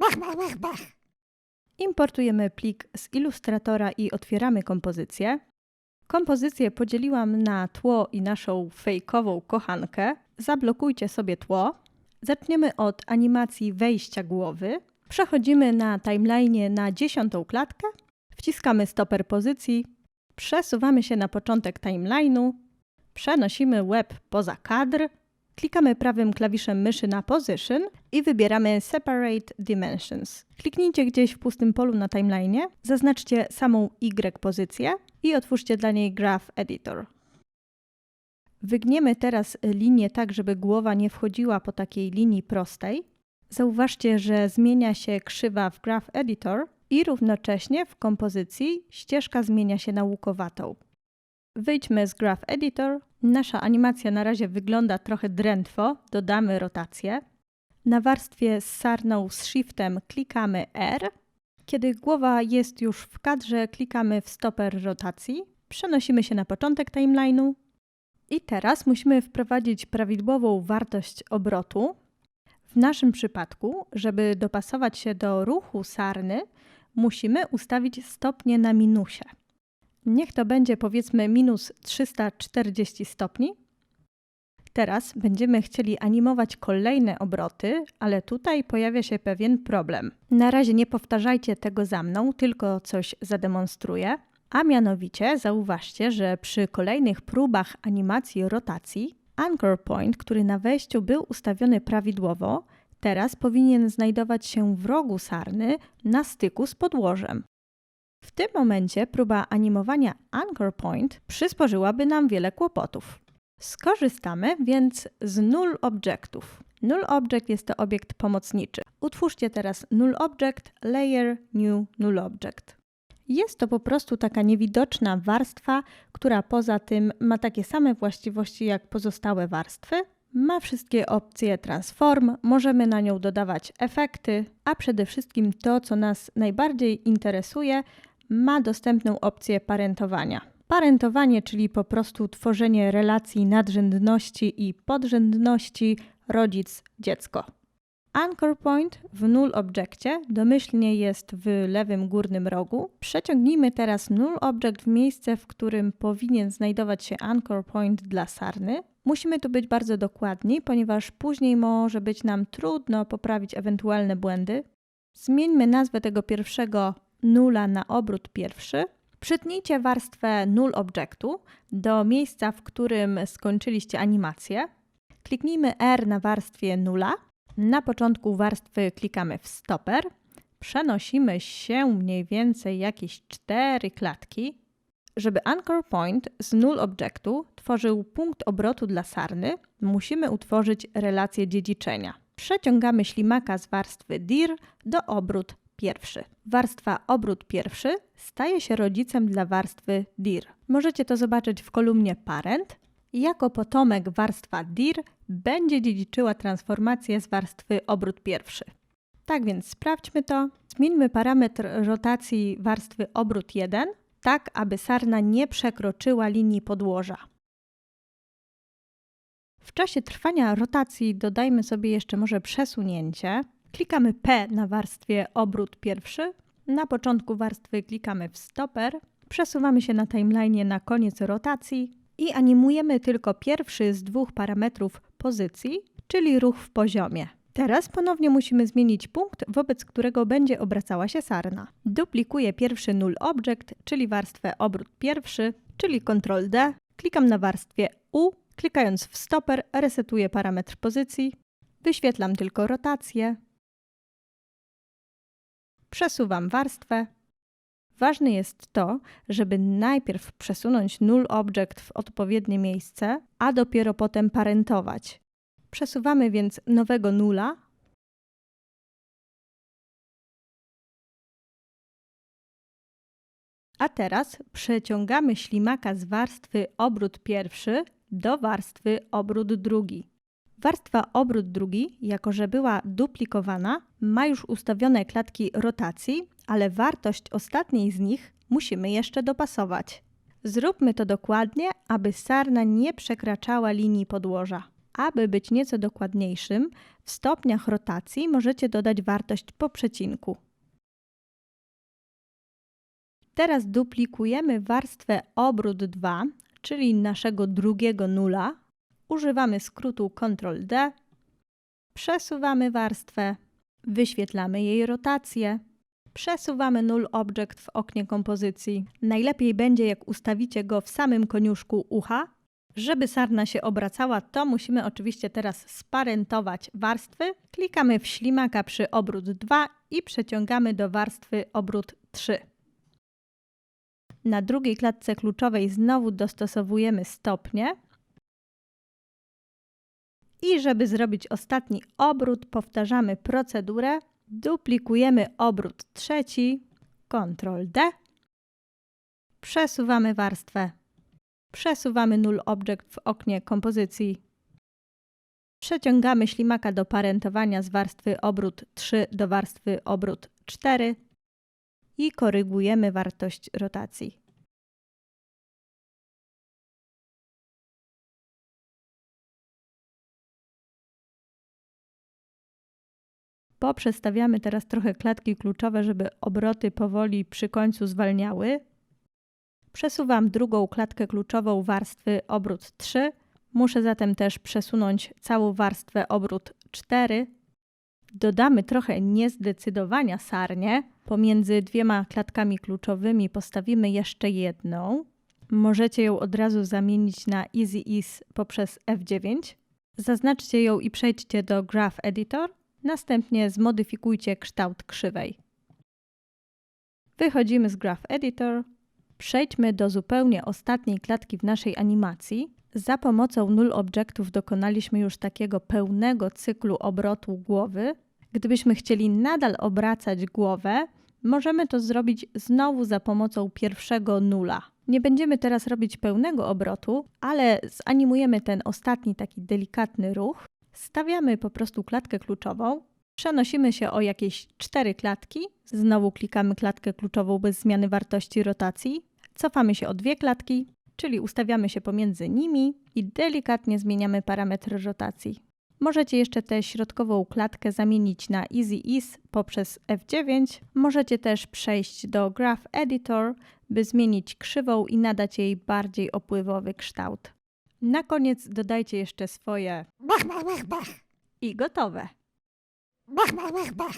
Bach, bach, bach, bach. Importujemy plik z Illustratora i otwieramy kompozycję. Kompozycję podzieliłam na tło i naszą fejkową kochankę. Zablokujcie sobie tło. Zaczniemy od animacji wejścia głowy. Przechodzimy na timeline na dziesiątą klatkę. Wciskamy stoper pozycji. Przesuwamy się na początek timeline'u. Przenosimy web poza kadr. Klikamy prawym klawiszem myszy na Position i wybieramy Separate Dimensions. Kliknijcie gdzieś w pustym polu na timeline, zaznaczcie samą Y pozycję i otwórzcie dla niej Graph Editor. Wygniemy teraz linię tak, żeby głowa nie wchodziła po takiej linii prostej. Zauważcie, że zmienia się krzywa w Graph Editor i równocześnie w kompozycji ścieżka zmienia się na łukowatą. Wyjdźmy z Graph Editor. Nasza animacja na razie wygląda trochę drętwo. Dodamy rotację. Na warstwie z sarną z shiftem klikamy R. Kiedy głowa jest już w kadrze, klikamy w stoper rotacji. Przenosimy się na początek timeline'u. I teraz musimy wprowadzić prawidłową wartość obrotu. W naszym przypadku, żeby dopasować się do ruchu sarny, musimy ustawić stopnie na minusie. Niech to będzie powiedzmy minus 340 stopni. Teraz będziemy chcieli animować kolejne obroty, ale tutaj pojawia się pewien problem. Na razie nie powtarzajcie tego za mną, tylko coś zademonstruję. A mianowicie zauważcie, że przy kolejnych próbach animacji rotacji anchor point, który na wejściu był ustawiony prawidłowo, teraz powinien znajdować się w rogu sarny na styku z podłożem. W tym momencie próba animowania Anchor Point przysporzyłaby nam wiele kłopotów. Skorzystamy więc z null objektów. Null object jest to obiekt pomocniczy. Utwórzcie teraz null object, layer, new, null object. Jest to po prostu taka niewidoczna warstwa, która poza tym ma takie same właściwości jak pozostałe warstwy. Ma wszystkie opcje transform, możemy na nią dodawać efekty, a przede wszystkim to, co nas najbardziej interesuje, ma dostępną opcję parentowania. Parentowanie, czyli po prostu tworzenie relacji nadrzędności i podrzędności rodzic-dziecko. Anchor point w null objectie domyślnie jest w lewym górnym rogu. Przeciągnijmy teraz null object w miejsce, w którym powinien znajdować się anchor point dla sarny. Musimy tu być bardzo dokładni, ponieważ później może być nam trudno poprawić ewentualne błędy. Zmieńmy nazwę tego pierwszego nula na obrót pierwszy. Przytnijcie warstwę null objectu do miejsca, w którym skończyliście animację. Kliknijmy R na warstwie nula. Na początku warstwy klikamy w stoper. Przenosimy się mniej więcej jakieś cztery klatki. Żeby anchor point z null objectu tworzył punkt obrotu dla sarny, musimy utworzyć relację dziedziczenia. Przeciągamy ślimaka z warstwy dir do obrót pierwszy. Warstwa obrót pierwszy staje się rodzicem dla warstwy dir. Możecie to zobaczyć w kolumnie parent. Jako potomek warstwa dir będzie dziedziczyła transformację z warstwy obrót pierwszy. Tak więc sprawdźmy to. Zmieńmy parametr rotacji warstwy obrót 1, tak aby sarna nie przekroczyła linii podłoża. W czasie trwania rotacji dodajmy sobie jeszcze może przesunięcie. Klikamy P na warstwie obrót pierwszy. Na początku warstwy klikamy w stoper. Przesuwamy się na timeline na koniec rotacji i animujemy tylko pierwszy z dwóch parametrów pozycji, czyli ruch w poziomie. Teraz ponownie musimy zmienić punkt, wobec którego będzie obracała się sarna. Duplikuję pierwszy null object, czyli warstwę obrót pierwszy, czyli Ctrl D. Klikam na warstwie U. Klikając w stoper resetuję parametr pozycji. Wyświetlam tylko rotację. Przesuwam warstwę. Ważne jest to, żeby najpierw przesunąć null object w odpowiednie miejsce, a dopiero potem parentować. Przesuwamy więc nowego nula. A teraz przeciągamy ślimaka z warstwy obrót pierwszy do warstwy obrót drugi. Warstwa obrót drugi, jako że była duplikowana, ma już ustawione klatki rotacji, ale wartość ostatniej z nich musimy jeszcze dopasować. Zróbmy to dokładnie, aby sarna nie przekraczała linii podłoża. Aby być nieco dokładniejszym, w stopniach rotacji możecie dodać wartość po przecinku. Teraz duplikujemy warstwę obrót 2, czyli naszego drugiego nula. Używamy skrótu Ctrl D. Przesuwamy warstwę, wyświetlamy jej rotację. Przesuwamy null object w oknie kompozycji. Najlepiej będzie, jak ustawicie go w samym koniuszku ucha. Żeby sarna się obracała, to musimy oczywiście teraz sparentować warstwy. Klikamy w ślimaka przy obrót 2 i przeciągamy do warstwy obrót 3. Na drugiej klatce kluczowej znowu dostosowujemy stopnie. I żeby zrobić ostatni obrót, powtarzamy procedurę. Duplikujemy obrót trzeci, Ctrl D. Przesuwamy warstwę. Przesuwamy null object w oknie kompozycji. Przeciągamy ślimaka do parentowania z warstwy obrót 3 do warstwy obrót 4 i korygujemy wartość rotacji. Poprzestawiamy teraz trochę klatki kluczowe, żeby obroty powoli przy końcu zwalniały. Przesuwam drugą klatkę kluczową warstwy obrót 3. Muszę zatem też przesunąć całą warstwę obrót 4. Dodamy trochę niezdecydowania sarnie. Pomiędzy dwiema klatkami kluczowymi postawimy jeszcze jedną. Możecie ją od razu zamienić na Easy Ease poprzez F9. Zaznaczcie ją i przejdźcie do Graph Editor. Następnie zmodyfikujcie kształt krzywej. Wychodzimy z Graph Editor. Przejdźmy do zupełnie ostatniej klatki w naszej animacji. Za pomocą null objektów dokonaliśmy już takiego pełnego cyklu obrotu głowy. Gdybyśmy chcieli nadal obracać głowę, możemy to zrobić znowu za pomocą pierwszego nula. Nie będziemy teraz robić pełnego obrotu, ale zanimujemy ten ostatni taki delikatny ruch. Stawiamy po prostu klatkę kluczową, przenosimy się o jakieś cztery klatki, znowu klikamy klatkę kluczową bez zmiany wartości rotacji, cofamy się o dwie klatki, czyli ustawiamy się pomiędzy nimi i delikatnie zmieniamy parametry rotacji. Możecie jeszcze tę środkową klatkę zamienić na Easy Ease poprzez F9. Możecie też przejść do Graph Editor, by zmienić krzywą i nadać jej bardziej opływowy kształt. Na koniec dodajcie jeszcze swoje Bach, bach, bach, bach. i gotowe. Bach, bach, bach, bach.